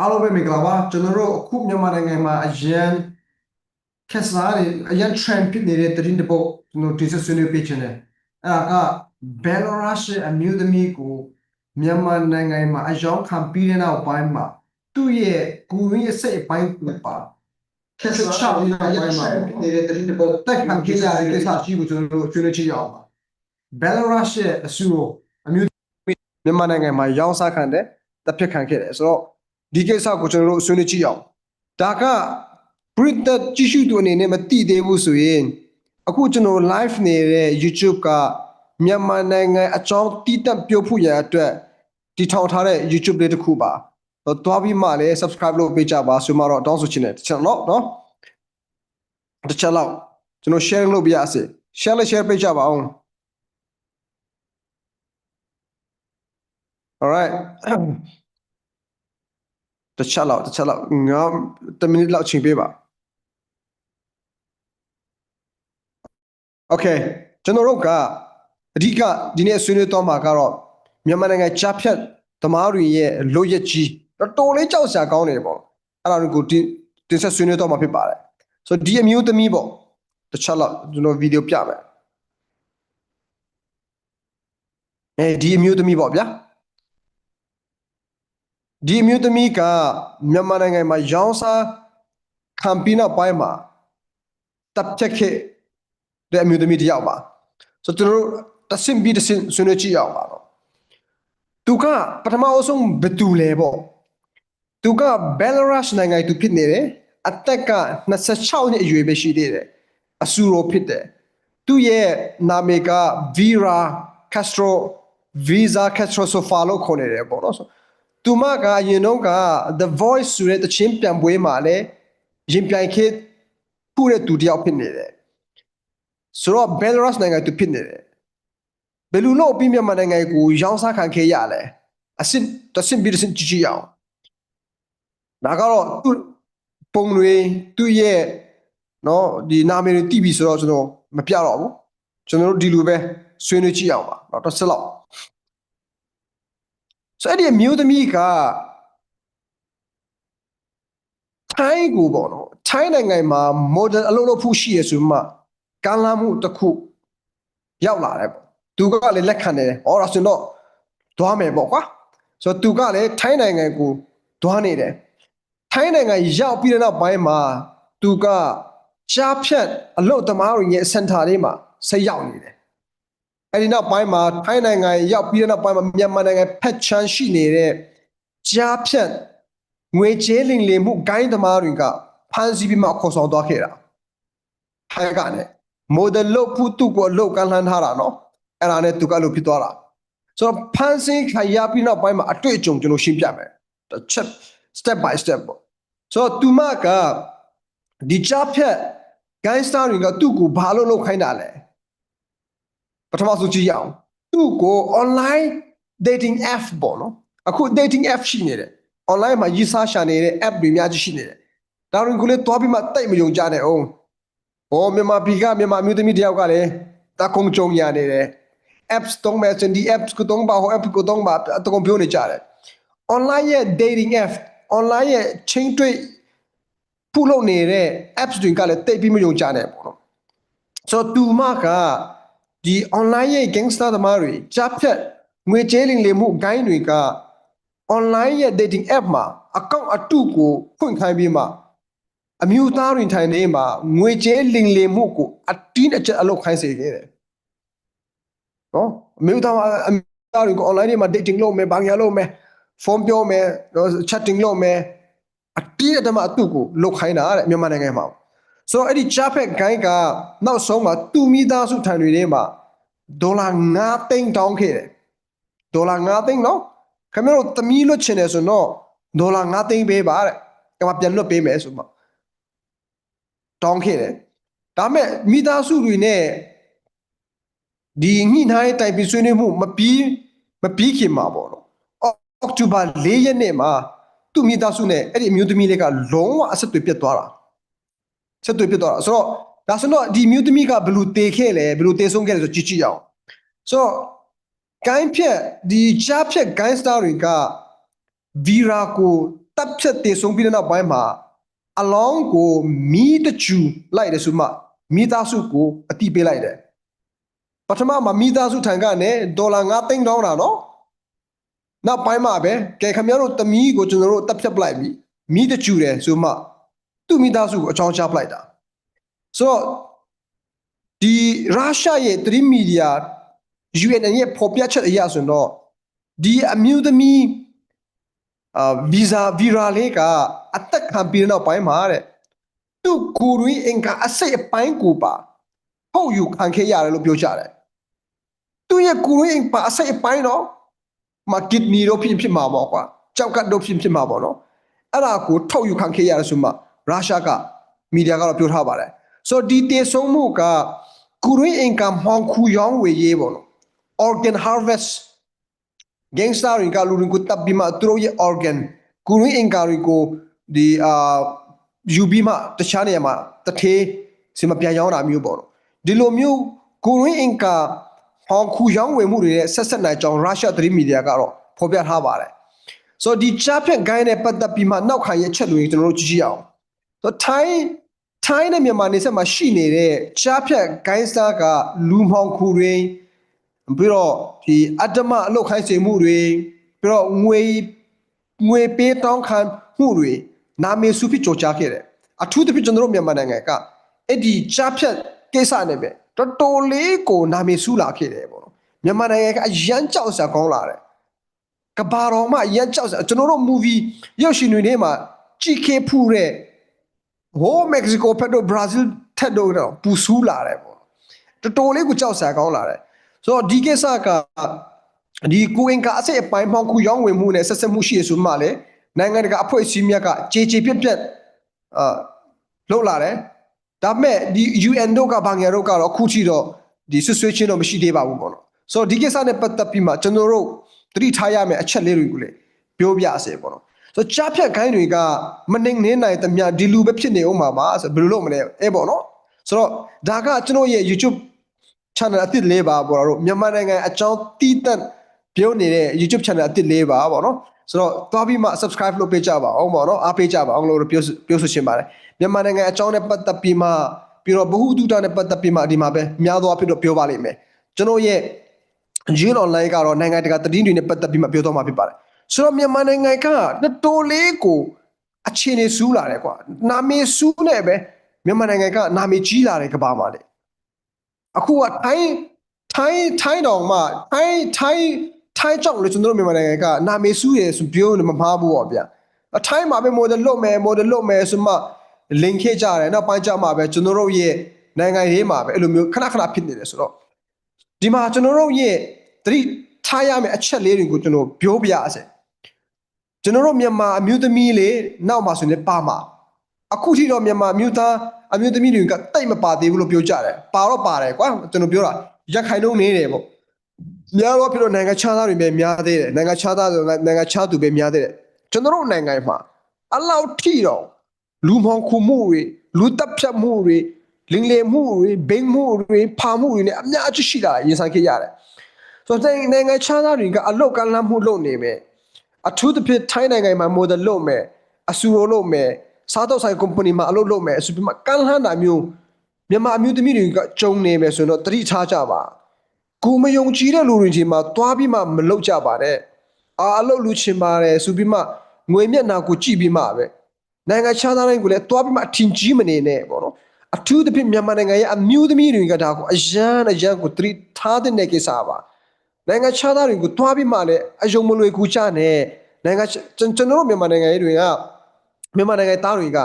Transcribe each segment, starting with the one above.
အားလုံးပဲမင်္ဂလာပါကျွန်တော်တို့အခုမြန်မာနိုင်ငံမှာအရန်ခက်စားနေအရန် trend ဖြစ်နေတဲ့သတင်းတစ်ပုဒ်ကျွန်တော်ဒီဆက်ဆွေးနွေးပေးချင်တယ်အဲ့ဒါက Belarus ရဲ့အမျိုးသမီးကိုမြန်မာနိုင်ငံမှာအယောင်ခံပြီးတဲ့နောက်ပိုင်းမှာသူ့ရဲ့ကိုယ်ရင်းရဲ့စိတ်အပိုင်းကိုပါခက်စားချောက်နေတဲ့ပိုင်းမှာဖြစ်နေတဲ့သတင်းတစ်ပုဒ်တက်ခံကြရတဲ့ကိစ္စရှိကိုကျွန်တော်တို့ဆွေးနွေးချင်အောင်ပါ Belarus ရဲ့အစုကိုအမျိုးမြန်မာနိုင်ငံမှာရောင်းစားခံတဲ့တပ်ဖြတ်ခံခဲ့တယ်ဆိုတော့ ဒီကိစ္စကိုကျွန်တော်တို့ဆွေးနွေးကြည့်အောင်ဒါကပရိသတ်ကြည့်ရှုသူအနေနဲ့မသိသေးဘူးဆိုရင်အခုကျွန်တော် live နေတဲ့ YouTube ကမြန်မာနိုင်ငံအကြောင်းတည်တံ့ပြောဖို့ရန်အတွက်တည်ထောင်ထားတဲ့ YouTube လေးတစ်ခုပါတော့တွားပြီးမှလည်း subscribe လုပ်ပေးကြပါဆိုမှတော့တောင်းဆိုချင်တယ်တစ်ချက်တော့နော်တစ်ချက်တော့ကျွန်တော် share လုပ်ပြရစီ share လေး share ပေးကြပါအောင် alright တစ်ချက်လောက်တစ်ချက်လောက်ငါ10မိနစ်လောက်ချိန်ပေးပါ Okay ကျွန်တော်တို့ကအဓိကဒီနေ့ဆွေးနွေးတော့မှာကတော့မြန်မာနိုင်ငံကြားဖြတ်သမားတွေရဲ့လိုရက်ကြီးတော်တော်လေးကြောက်စရာကောင်းနေတယ်ပေါ့အဲ့ဒါကိုတင်တင်ဆက်ဆွေးနွေးတော့မှာဖြစ်ပါတယ်ဆိုတော့ဒီအမျိုးသမီးပေါ့တစ်ချက်လောက်ကျွန်တော်ဗီဒီယိုပြမယ်အဲဒီအမျိုးသမီးပေါ့ဗျာ ဒီအမျိုးသမီးကမြန်မာနိုင်ငံမှာရောင်းစားခံပြီးနောက်ပိုင်းမှာတပ်ဖြတ်ခဲ့တဲ့အမျိုးသမီးတစ်ယောက်ပါဆိုတော့ကျွန်တော်တို့တစ်ဆင့်ပြီးတစ်ဆင့်ဆွေးနွေးကြည့်အောင်ပါတော့သူကပထမအဆုံးဘယ်သူလဲပေါ့သူကဘယ်လာရုစ်နိုင်ငံသူဖြစ်နေတယ်အသက်က26နှစ်အရွယ်ပဲရှိသေးတယ်အဆူရောဖြစ်တယ်သူ့ရဲ့နာမည်က Vera Castro Visa Castro Sofa လို့ခေါ်နေတယ်ပေါ့နော်ဆို သူမကအရင်တော့က The Voice ဆိုတဲ့တချင်းပြန်ပွဲမှာလည်းရင်ပြိုင်ခဲ့ခုတဲ့သူတယောက်ဖြစ်နေတယ်ဆိုတော့ Belarus နိုင်ငံသူဖြစ်နေတယ်ဘယ်လိုလို့ပြီးမြန်မာနိုင်ငံကိုရောင်းစားခံခဲ့ရလဲအစစ်တဆင့်ပြီးတဆင့်ကြည့်ကြည့်အောင်ဒါကတော့သူ့ပုံတွေသူ့ရဲ့နော်ဒီနာမည်တွေတည်ပြီဆိုတော့ကျွန်တော်မပြတော့ဘူးကျွန်တော်တို့ဒီလိုပဲဆွေးနွေးကြည့်အောင်ပါတော့တစ်ဆက်လောက် ဆိုအဲ့ဒီအမျိုးသမီးကထိုင်းကိုပေါ့နော်ထိုင်းနိုင်ငံမှာ model အလုပ်လုပ်ဖို့ရှိရဆိုမှကမ်းလှမ်းမှုတစ်ခုရောက်လာတယ်ပေါ့သူကလည်းလက်ခံတယ်ဟောဒါဆိုတော့သွားမယ်ပေါ့ကွာဆိုတော့သူကလည်းထိုင်းနိုင်ငံကိုသွားနေတယ်ထိုင်းနိုင်ငံရောက်ပြီးတဲ့နောက်ပိုင်းမှာသူကရှားဖြတ်အလုပ်သမားတွေရဲ့စင်တာလေးမှာဆက်ရောက်နေတယ် အဲ့ဒီနောက်ပိုင်းမှာထိုင်းနိုင်ငံရောက်ပြီးတဲ့နောက်ပိုင်းမှာမြန်မာနိုင်ငံဖက်ချမ်းရှိနေတဲ့ကြားဖြတ်ငွေကြေးလင်လေမှုဂိုင်းသမားတွေကဖမ်းဆီးပြီးမှခေါ်ဆောင်သွားခဲ့တာထိုင်းကလည်းမိုဒယ်လုတ်ဖို့သူ့ကိုအလုတ်ကမ်းလှမ်းထားတာနော်အဲ့ဒါနဲ့သူကလို့ဖြစ်သွားတာဆိုတော့ဖမ်းဆီးခံရပြီးနောက်ပိုင်းမှာအတွေ့အကြုံကျွန်တော်ရှင်းပြမယ်တစ်ချက် step by step ပေါ့ဆိုတော့သူမကဒီကြားဖြတ်ဂိုင်းစတာတွေကသူ့ကိုဘာလို့လုပ်ခိုင်းတာလဲ ပထမဆုံးကြည့်ရအောင်သူ့ကို online dating app ပေါ့နော်အခု dating app ရှိနေတယ် online မှာရေးစားရှာနေတဲ့ app တွေအများကြီးရှိနေတယ်ဒါတွေကိုလည်းတွားပြီးမှတိတ်မယုံကြနဲ့အောင်ဟောမြန်မာပြည်ကမြန်မာမျိုးသမီးတယောက်ကလည်းတကုံကြုံရနေတယ် apps တုံးမဲ့စင်ဒီ apps ကိုတုံးပါဟော app ကိုတုံးပါအတကုံပြောနေကြတယ် online ရဲ့ dating app online ရဲ့ချင်းတွေ့ဖုလုပ်နေတဲ့ apps တွေကလည်းတိတ်ပြီးမယုံကြနဲ့ပေါ့နော်ဆိုတော့သူမက ဒီ online ရဲ့ gangster သမားတွေကြားဖြတ်ငွေကြေးလင်လေမှုဂိုင်းတွေက online ရဲ့ dating app မှာအကောင့်အတုကိုဖွင့်ခိုင်းပြီးမှအမျိုးသားတွေထိုင်နေမှာငွေကြေးလင်လေမှုကိုအတင်းအကျပ်အလုပ်ခိုင်းစေခဲ့တယ်။နော်အမျိုးသားအမျိုးသားတွေက online တွေမှာ dating လုပ်မယ်ဘာညာလုပ်မယ်ဖုန်းပြောမယ်နော် chatting လုပ်မယ်အတင်းအဓမ္မအတုကိုလုပ်ခိုင်းတာတဲ့မြန်မာနိုင်ငံမှာ ဆိုတော့အဲ့ဒီချားဖက်ဂိုင်းကနောက်ဆုံးမှာတူမိသားစုထံတွေထဲမှာဒေါ်လာ9သိန်းတောင်းခဲ့တယ်ဒေါ်လာ9သိန်းနော်ခင်ဗျားတို့သမီးလွတ်ချင်တယ်ဆိုတော့ဒေါ်လာ9သိန်းပေးပါတဲ့ကမပြန်လွတ်ပေးမယ်ဆိုမှတောင်းခဲ့တယ်ဒါပေမဲ့မိသားစုတွေနဲ့ဒီညှိနှိုင်းတိုင်ပင်ဆွေးနွေးမှုမပြီးမပြီးခင်မှာပေါ့နော်အောက်တိုဘာ၄ရက်နေ့မှာသူ့မိသားစုနဲ့အဲ့ဒီအမျိုးသမီးလေးကလုံးဝအဆက်အသွယ်ပြတ်သွားတာ ဆက်သွယ်ဖြစ်သွားတာဆိုတော့ဒါဆိုတော့ဒီမျိုးသမီးကဘယ်လိုတေခဲ့လဲဘယ်လိုတေဆုံးခဲ့လဲဆိုကြည့်ကြည့်အောင်ဆိုတော့ဂိုင်းဖြက်ဒီချားဖြက်ဂိုင်းစတာတွေကဗီရာကိုတပ်ဖြတ်တည်ဆုံးပြီးတဲ့နောက်ပိုင်းမှာအလောင်းကိုမီးတချူလိုက်တယ်ဆိုမှမိသားစုကိုအတိပေးလိုက်တယ်ပထမမှာမိသားစုထံကနေဒေါ်လာ9သိန်းတောင်းတာနော်နောက်ပိုင်းမှာပဲကဲခင်ဗျားတို့တမီးကိုကျွန်တော်တို့တပ်ဖြတ်ပလိုက်ပြီမီးတချူတယ်ဆိုမှ သူ့မိသားစုကိုအချောင်းချပလိုက်တာဆိုတော့ဒီရုရှားရဲ့3မီဒီယာ UN ရဲ့ဖော်ပြချက်အရဆိုရင်တော့ဒီအမျိုးသမီးအာဗီဇာဗီရာလေးကအသက်ခံပြီးတဲ့နောက်ပိုင်းမှာတဲ့သူ့ကိုယ်ရင်းအင်ကအစိတ်အပိုင်းကိုပါဟုတ်ယူခံခဲ့ရတယ်လို့ပြောကြတယ်သူ့ရဲ့ကိုယ်ရင်းအင်ပါအစိတ်အပိုင်းတော့မကစ်နီတော့ဖြစ်ဖြစ်မှာပေါ့ကွာကြောက်ကတ်တော့ဖြစ်ဖြစ်မှာပေါ့နော်အဲ့ဒါကိုထုတ်ယူခံခဲ့ရတယ်ဆိုမှ ရုရှားကမီဒီယာကတော့ပြောထားပါတယ်ဆိုတော့ဒီတေဆုံးမှုကကိုယ်ရင်းအင်ကမှောင်ခူရောင်းဝေရေးပေါ့နော် organ harvest gangster တွေကလူတွေကိုတပ်ပြီးမှသူတို့ရဲ့ organ ကိုရင်းအင်ကာတွေကိုဒီအာယူပြီးမှတခြားနေရာမှာတထေးစီမပြန်ရောင်းတာမျိုးပေါ့နော်ဒီလိုမျိုးကိုရင်းအင်ကာဟောင်ခူရောင်းဝယ်မှုတွေနဲ့ဆက်ဆက်နိုင်ကြောင်းရုရှားသတင်းမီဒီယာကတော့ဖော်ပြထားပါတယ်ဆိုတော့ဒီချားဖြတ်ဂိုင်းနဲ့ပတ်သက်ပြီးမှနောက်ခံရဲ့ချက်တွေကျွန်တော်တို့ကြည့်ကြည့်အောင်ဆို တော့ထိုင်းထိုင်းနဲ့မြန်မာနေဆက်မှာရှိနေတဲ့ချားဖြတ်ဂိုင်းစတာကလူမှောင်ခူတွေပြီးတော့ဒီအတ္တမအလုတ်ခိုင်းစေမှုတွေပြီးတော့ငွေငွေပေးတောင်းခံမှုတွေနာမည်စုဖြစ်ကြော်ကြားခဲ့တယ်အထူးသဖြင့်ကျွန်တော်တို့မြန်မာနိုင်ငံကအဲ့ဒီကြားဖြတ်ကိစ္စနဲ့ပဲတော်တော်လေးကိုနာမည်စုလာခဲ့တယ်ပေါ့နော်မြန်မာနိုင်ငံကအရန်ကြောက်စရာကောင်းလာတယ်ကဘာတော်မှအရန်ကြောက်စရာကျွန်တော်တို့ movie ရုပ်ရှင်တွေထဲမှာကြည့်ခဲ့ဖူးတဲ့ ဟိုမက္ကဆီကိုဖက်တော့ဘရာဇီးထက်တော့ပူဆူးလာတယ်ပေါ့တော်တော်လေးကိုကြောက်စရာကောင်းလာတယ်ဆိုတော့ဒီကိစ္စကဒီကိုအင်ကအစိတ်အပိုင်းမှောက်ခုရောင်းဝင်မှုနဲ့ဆက်ဆက်မှုရှိရဆိုမှလည်းနိုင်ငံတကာအဖွဲ့အစည်းများကကြေကြေပြက်ပြက်အာလှုပ်လာတယ်ဒါပေမဲ့ဒီ UN တို့ကဘာငယ်တို့ကတော့အခုထိတော့ဒီဆွဆွေးချင်းတော့မရှိသေးပါဘူးပေါ့နော်ဆိုတော့ဒီကိစ္စနဲ့ပတ်သက်ပြီးမှကျွန်တော်တို့သတိထားရမယ့်အချက်လေးတွေကိုလည်းပြောပြစေပေါ့နော် ဆိုတော့ကြားဖြတ်ခိုင်းတွေကမနှိမ်နှင်းနိုင်သမျှဒီလူပဲဖြစ်နေအောင်ပါပါဆိုဘယ်လိုလုပ်မလဲအဲပေါ့နော်ဆိုတော့ဒါကကျွန်တော်ရဲ့ YouTube channel အသစ်လေးပါပေါ့တော့မြန်မာနိုင်ငံအကြောင်းတီးတက်ပြောနေတဲ့ YouTube channel အသစ်လေးပါပေါ့နော်ဆိုတော့သွားပြီးမှ subscribe လုပ်ပေးကြပါအောင်ပေါ့နော်အားပေးကြပါအောင်လို့ပြောပြောဆိုချင်ပါတယ်မြန်မာနိုင်ငံအကြောင်းနဲ့ပတ်သက်ပြီးမှပြီးတော့ဘ ഹു တုတနဲ့ပတ်သက်ပြီးမှဒီမှာပဲများသောအားဖြင့်တော့ပြောပါလိမ့်မယ်ကျွန်တော်ရဲ့ June online ကတော့နိုင်ငံတကာသတင်းတွေနဲ့ပတ်သက်ပြီးမှပြောတော့မှာဖြစ်ပါတယ် ဆိုတော့မြန်မာနိုင်ငံကတော်တော်လေးကိုအခြေအနေစူးလာတယ်ကွာနာမည်စူးနေပဲမြန်မာနိုင်ငံကနာမည်ကြီးလာတယ်ကဘာမှာလေအခုကထိုင်းထိုင်းထိုင်းတော်မှာထိုင်းထိုင်းထိုင်းကြောင့်လေကျွန်တော်တို့မြန်မာနိုင်ငံကနာမည်စူးရယ်ဆိုပြောနေမမှားဘူးပေါ့ဗျာအထိုင်းမှာပဲ model လုပ်မယ် model လုပ်မယ်ဆိုမှ link ခဲ့ကြတယ်နောက်ပိုင်းကျမှပဲကျွန်တော်တို့ရဲ့နိုင်ငံရေးမှာပဲအဲ့လိုမျိုးခဏခဏဖြစ်နေတယ်ဆိုတော့ဒီမှာကျွန်တော်တို့ရဲ့သတိထားရမယ့်အချက်လေးတွေကိုကျွန်တော်ပြောပြရစေ ကျွန်တော်တို့မြန်မာအမျိုးသမီးလေးနောက်မှာဆိုရင်လည်းပါမှာအခုထိတော့မြန်မာအမျိုးသားအမျိုးသမီးတွေကတိတ်မပါသေးဘူးလို့ပြောကြတယ်ပါတော့ပါတယ်ကွာကျွန်တော်ပြောတာရခိုင်နှုန်းနေတယ်ပေါ့များတော့ဖြစ်တော့နိုင်ငံခြားသားတွေပဲများသေးတယ်နိုင်ငံခြားသားဆိုနိုင်ငံခြားသူပဲများသေးတယ်ကျွန်တော်တို့နိုင်ငံမှာအလောက်ထိတော့လူမောင်ခုမှုတွေလူတပ်ဖြတ်မှုတွေလင်းလေမှုတွေဘိန်းမှုတွေဖာမှုတွေနဲ့အများကြီးရှိတာရင်ဆိုင်ခဲ့ရတယ်ဆိုတော့နိုင်ငံခြားသားတွေကအလောက်ကလမ်းမှုလုပ်နေမယ် အထူးသဖြင့်ထိုင်းနိုင်ငံမှာ model လုပ်မယ်အဆူရိုလုပ်မယ်စားတော့ဆိုင် company မှာအလုပ်လုပ်မယ်အဆူပြမကန့်လန့်တာမျိုးမြန်မာအမျိုးသမီးတွေကကြုံနေမယ်ဆိုတော့တတိထားကြပါကိုမယုံကြည်တဲ့လူတွေချင်းမှာတွားပြီးမှမလုပ်ကြပါနဲ့အာအလုပ်လူချင်ပါတယ်ဆိုပြီးမှငွေမျက်နှာကိုကြည့်ပြီးမှပဲနိုင်ငံခြားသားတိုင်းကိုလည်းတွားပြီးမှအထင်ကြီးမနေနဲ့ပေါ့နော်အထူးသဖြင့်မြန်မာနိုင်ငံရဲ့အမျိုးသမီးတွေကဒါကိုအရန်အရန်ကိုတတိထားတဲ့ကိစ္စပါ နိုင်ငံခြားသားတွေကိုတွားပြီးမှလည်းအယုံမလွေကူချနဲ့နိုင်ငံကျွန်တော်တို့မြန်မာနိုင်ငံရေးတွေကမြန်မာနိုင်ငံသားတွေက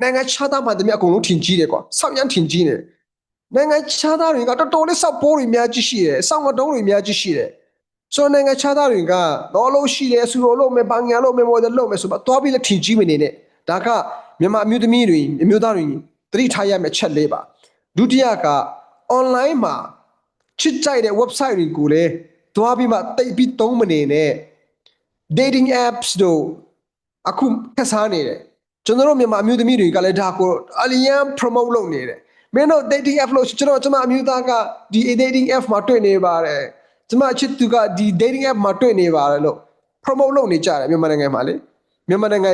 နိုင်ငံခြားသားမှတည်းအကုန်လုံးထင်ကြီးတယ်ကွာဆောက်ရမ်းထင်ကြီးတယ်နိုင်ငံခြားသားတွေကတော်တော်လေးစောက်ပိုးတွေအများကြီးရှိတယ်စောက်ငတုံးတွေအများကြီးရှိတယ်ဆိုတော့နိုင်ငံခြားသားတွေကတော့လို့ရှိတယ်ဆူလို့လို့မယ်ဘာညာလို့မယ်မော်ဒယ်လို့မယ်ဆိုတော့တွားပြီးလည်းထင်ကြီးမနေနဲ့ဒါကမြန်မာအမျိုးသမီးတွေအမျိုးသားတွေသတိထားရမယ့်ချက်လေးပါဒုတိယက online မှာချစ်ကြိုက်တဲ့ website တွေကိုလည်း တွားပြီးမှတိတ်ပြီးသုံးမနေနဲ့ dating apps တို့အခုခက်စားနေတယ်ကျွန်တော်တို့မြန်မာအမျိုးသမီးတွေကလည်းဒါကိုအလျံ promote လုပ်နေတယ်မင်းတို့ dating app လို့ကျွန်တော်ကျွန်မအမျိုးသားကဒီ dating app မှာတွေ့နေပါတယ်ကျွန်မအချစ်သူကဒီ dating app မှာတွေ့နေပါတယ်လို့ promote လုပ်နေကြတယ်မြန်မာနိုင်ငံမှာလေမြန်မာနိုင်ငံ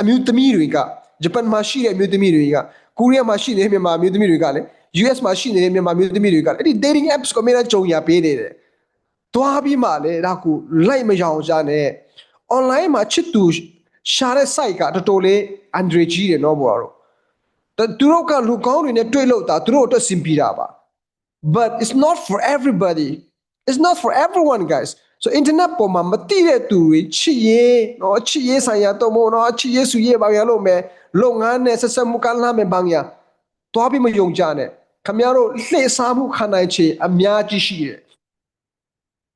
အမျိုးသမီးတွေကဂျပန်မှာရှိတဲ့အမျိုးသမီးတွေကကိုရီးယားမှာရှိနေတဲ့မြန်မာအမျိုးသမီးတွေကလည်း US မှာရှိနေတဲ့မြန်မာအမျိုးသမီးတွေကလည်းအဲ့ဒီ dating apps ကိုအများကြီးကြုံရပေးနေတယ် သွားပြီးမှလည်းဒါကိုလိုက်မရောင်ကြနဲ့ online မှာချစ်သူရှာတဲ့ site ကတော်တော်လေး Android ကြီးတယ်နော်ဘောတော့သူတို့ကလူကောင်းတွေနဲ့တွေ့လို့တာသူတို့အတွက်စင်ပြတာပါ but it's not for everybody it's not for everyone guys so internet ပေါ်မှာမတိတဲ့သူတွေချစ်ရင်နော်ချစ်ရေးဆိုင်ရာတော့မဟုတ်နော်ချစ်ရေးစုရေးဘာညာလို့မယ်လုပ်ငန်းနဲ့ဆက်ဆက်မှုကမ်းလှမ်းမယ်ဘာညာတွားပြီးမယုံကြနဲ့ခမရတို့လှည့်စားမှုခံနိုင်ခြင်းအများကြီးရှိတယ်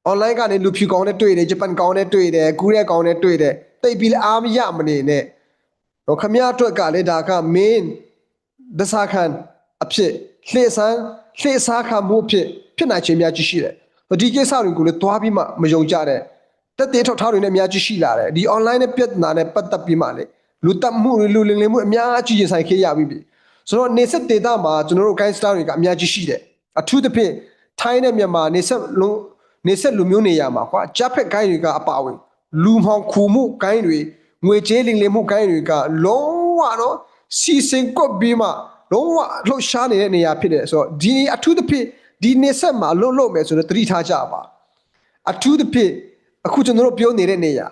online ကနေလူဖြူကောင်းနဲ့တွေ့တယ်ဂျပန်ကောင်းနဲ့တွေ့တယ်ကူးရဲကောင်းနဲ့တွေ့တယ်တိတ်ပြီးလည်းအားမရမနေနဲ့တော့ခမရအတွက်ကလည်းဒါက main ဒသခန်အဖြစ်လှည့်ဆန်းလှည့်စားခံမှုအဖြစ်ဖြစ်နိုင်ခြင်းများကြီးရှိတယ်။ဒီကိစ္စတွေကိုလည်းတွားပြီးမှမယုံကြတဲ့တက်တဲ့ထောက်ထားတွေနဲ့အများကြီးရှိလာတယ်။ဒီ online နဲ့ပြဿနာနဲ့ပတ်သက်ပြီးမှလေလူတက်မှုတွေလူလင်လင်မှုအများကြီးရင်ဆိုင်ခဲ့ရပြီ။ဆိုတော့နေဆက်ဒေတာမှာကျွန်တော်တို့ guide star တွေကအများကြီးရှိတယ်။အထူးသဖြင့်ထိုင်းနဲ့မြန်မာနေဆက်လုံး နေဆက်လူမျိုးနေရမှာကွာဂျပ်ဖက် guide တွေကအပါဝင်လူမှောင်ခူမှု guide တွေငွေကြေးလင်လင်မှု guide တွေကလုံးဝတော့စီစဉ်ကွက်ပြီးမှလုံးဝလှုပ်ရှားနေတဲ့နေရာဖြစ်တယ်ဆိုတော့ဒီအထူးသဖြင့်ဒီနေဆက်မှာလှုပ်လှုပ်မယ်ဆိုတော့သတိထားကြပါအထူးသဖြင့်အခုကျွန်တော်တို့ပြောနေတဲ့နေရာ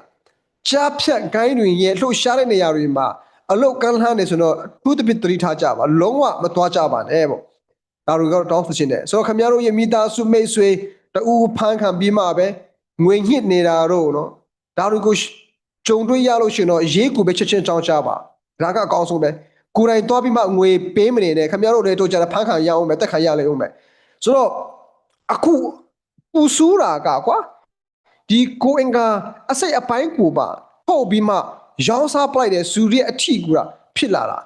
ကြားဖြတ်ဂိုင်းတွေရဲ့လှုပ်ရှားတဲ့နေရာတွေမှာအလုတ်ကန်းလှမ်းနေဆိုတော့အထူးသဖြင့်သတိထားကြပါလုံးဝမသွားကြပါနဲ့ပေါ့ဒါတွေကတော့တောင်းဆိုချင်တယ်ဆိုတော့ခင်ဗျားတို့ရဲ့မိသားစုမိတ်ဆွေ တူဖန်ခံပြီးမှပဲငွေညှစ်နေတာတော့နော်ဒါတွေကိုကြုံတွေ့ရလို့ရှင်တော့ရေးကူပဲချက်ချင်းကြောင်းချပါဒါကအကောင်းဆုံးပဲကိုယ်တိုင်သွားပြီးမှငွေပေးမနေနဲ့ခင်ဗျားတို့လည်းတို့ကြတယ်ဖန်ခံရအောင်မယ်တက်ခံရလေအောင်မယ်ဆိုတော့အခုပူဆူးတာကကွာဒီကိုအင်ကအစိတ်အပိုင်းကိုပါပို့ပြီးမှရောင်းစားပလိုက်တဲ့ဇူရီအထီကူတာဖြစ်လာတာ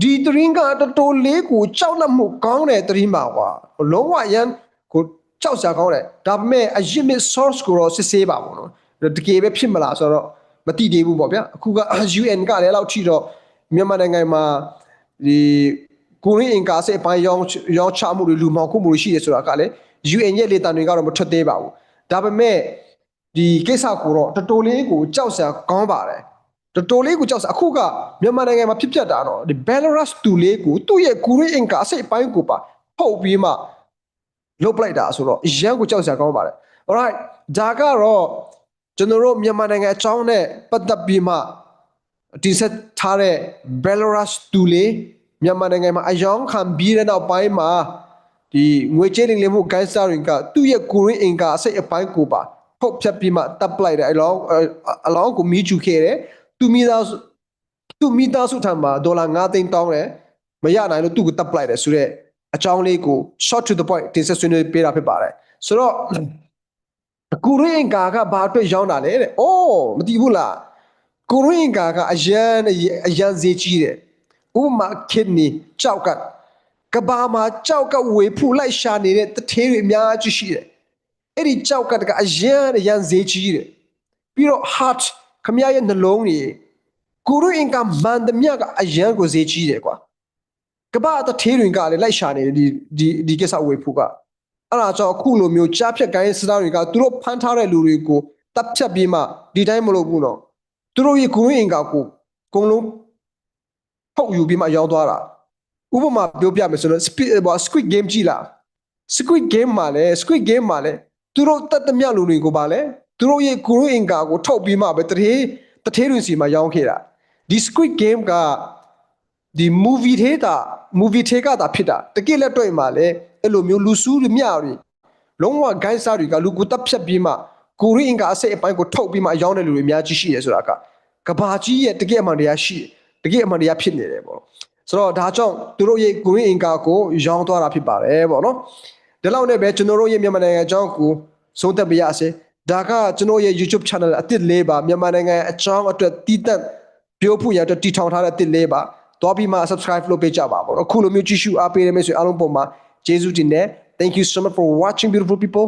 ဒီတရင်ကတော်တော်လေးကိုကြောက်လန့်မှုကောင်းတဲ့တရင်ပါကွာလုံးဝရန်ကို ကြောက်စရာကောင်းတယ်ဒါပေမဲ့အရင်မြ source ကိုတော့စစ်ဆေးပါပေါ့နော်တကယ်ပဲဖြစ်မလားဆိုတော့မတိသေးဘူးပေါ့ဗျာအခုက UN ကလည်းလောက်ထိတော့မြန်မာနိုင်ငံမှာဒီကိုရင်းအင်ကာစစ်အပိုင်းရောင်းရောင်းချမှုတွေလူမောင်ခုမှုတွေရှိတယ်ဆိုတာကလည်း UN ရဲ့လေတံတွေကတော့မထွက်သေးပါဘူးဒါပေမဲ့ဒီကိစ္စကိုတော့တော်တော်လေးကိုကြောက်စရာကောင်းပါတယ်တော်တော်လေးကိုကြောက်စရာအခုကမြန်မာနိုင်ငံမှာဖြစ်ပျက်တာတော့ဒီ Belarus တူလေးကိုသူ့ရဲ့ကိုရင်းအင်ကာစစ်အပိုင်းကိုပါထုတ်ပြီးမှ လုတ်ပလိုက်တာဆိုတော့ရန်ကိုကြောက်စရာကောင်းပါတယ် alright ဒါကတော့ကျွန်တော်တို့မြန်မာနိုင်ငံအကြောင်းနဲ့ပတ်သက်ပြီးမှဒီဆက်ထားတဲ့ Belarus တူလေးမြန်မာနိုင်ငံမှာအယောင်ခံပြီးတဲ့နောက်ပိုင်းမှာဒီငွေကြေးလိမ်လည်မှုဂိုင်းစတာတွေကသူ့ရဲ့ကိုရင်းအင်ကာအစိတ်အပိုင်းကိုပါဖုတ်ဖြတ်ပြီးမှတပ်ပလိုက်တယ်အလောင်းအလောင်းကိုမီးကျူခဲ့တယ်သူမိသားစုသူမိသားစုထံမှာဒေါ်လာ9သိန်းတောင်းတယ်မရနိုင်လို့သူ့ကိုတပ်ပလိုက်တယ်ဆိုတော့ အကြောင်းလေးကို short to the point တင်ဆက်ဆွေးနွေးပေးတာဖြစ်ပါတယ်ဆိုတော့ကိုရင်းအင်ကာကဘာအတွက်ရောင်းတာလဲတဲ့။အိုးမသိဘူးလား။ကိုရင်းအင်ကာကအရန်အရန်ဈေးကြီးတယ်။ဥပမာခစ်နီကြောက်ကကဘာမှာကြောက်ကဝေဖူလိုက်ရှာနေတဲ့တထေးတွေအများကြီးရှိတယ်။အဲ့ဒီကြောက်ကတကအရန်အရန်ဈေးကြီးတယ်။ပြီးတော့ heart ခမရရဲ့နှလုံးကြီးကိုရင်းအင်ကာမန်တမြကအရန်ကိုဈေးကြီးတယ်ကွာ။ ကဘာတထေးတွေကလည်းလိုက်ရှာနေတယ်ဒီဒီဒီကိစ္စဝေဖူက။အဲ့ဒါကြောင့်အခုလိုမျိုးကြားဖြတ်ကိုင်းစတာတွေကသူတို့ဖမ်းထားတဲ့လူတွေကိုတပ်ဖြတ်ပြီးမှဒီတိုင်းမလုပ်ဘူးနော်သူတို့ရဲ့ကိုရင်းအင်္ကာကိုအကုန်လုံးဖုတ်ယူပြီးမှရောက်သွားတာဥပမာပြောပြမယ်ဆိုတော့ squid game ကြည့်လား squid game မှာလဲ squid game မှာလဲသူတို့တတ်တမျှလူတွေကိုပါလဲသူတို့ရဲ့ကိုရင်းအင်္ကာကိုထုတ်ပြီးမှပဲတထေးတထေးတွေစီမှာရောင်းခဲ့တာဒီ squid game က ဒီ movie ထဲတာ movie ထဲကတာဖြစ်တာတကယ်လက်တွေ့မှာလဲအဲ့လိုမျိုးလူစုတွေမြတွေလုံးဝဂိုင်းစားတွေကလူကိုတပ်ဖြတ်ပြီးမှကိုရီအင်ကအစိတ်အပိုင်းကိုထုတ်ပြီးမှအယောင်းတဲ့လူတွေအများကြီးရှိတယ်ဆိုတာကကဘာကြီးရဲ့တကယ်အမှန်တရားရှိတကယ်အမှန်တရားဖြစ်နေတယ်ပေါ့ဆိုတော့ဒါကြောင့်သူတို့ရဲ့ကိုရီအင်ကာကိုရောင်းသွားတာဖြစ်ပါတယ်ပေါ့နော်ဒီလောက်နဲ့ပဲကျွန်တော်တို့ရဲ့မြန်မာနိုင်ငံအကြောင်းကိုသုံးသပ်ပြရစေဒါကကျွန်တော်ရဲ့ YouTube channel အသစ်လေးပါမြန်မာနိုင်ငံအကြောင်းအတွက်တည်တံ့ပြောဖို့ရအတွက်တည်ထောင်ထားတဲ့အသစ်လေးပါ တွားပြီးမှ subscribe လုပ်ပေးကြပါပေါ့အခုလိုမျိုးကြည့်ရှုအားပေးနေမယ်ဆိုအားလုံးပုံမှာကျေးဇူးတင်တယ် thank you so much for watching beautiful people